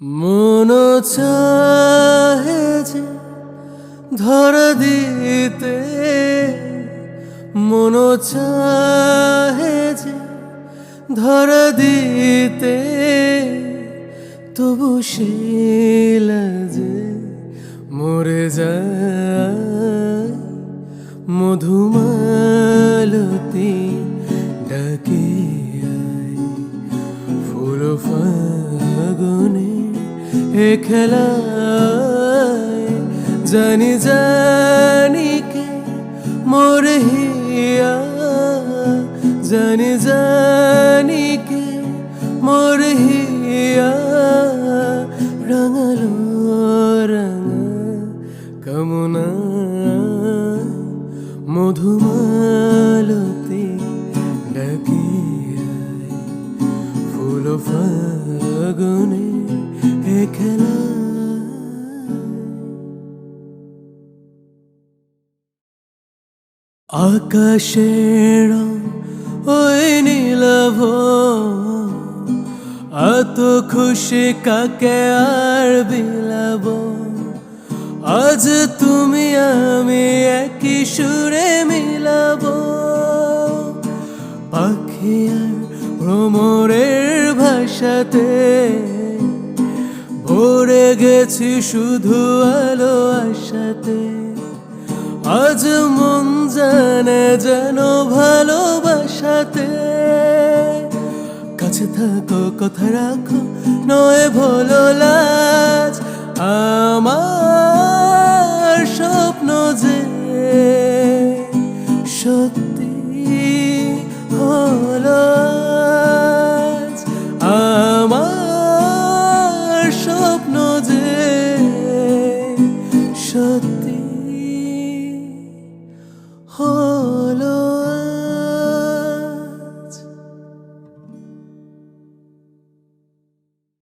মন চাহে যে ধর দিতে, মন চাহে যে ধর দিতে, তবু যে মরে যায়। মধুমালতি ডাকে এ খেলায় জানি জানি কে মোর হিয়া, জানি জানি কে মোর হিয়া, রাঙালো রাঙা কামনা, মধুমালতি ডাকে আয় ফুল ফাগুনে আকাশের ওই নীলাভ এত খুশি কাকে আর বিলাব? আজ তুমি আমি একই সুরে মিলাব। পাখি আর ভ্রমরের ভাষাতে ভরে গেছি শুধু আলো আশাতে। আজ মন জানে যেন ভালোবাসাতে। কাছে থাকো, কথা রাখো, নয় ভোলো লাজ। আমার স্বপ্ন যে হলো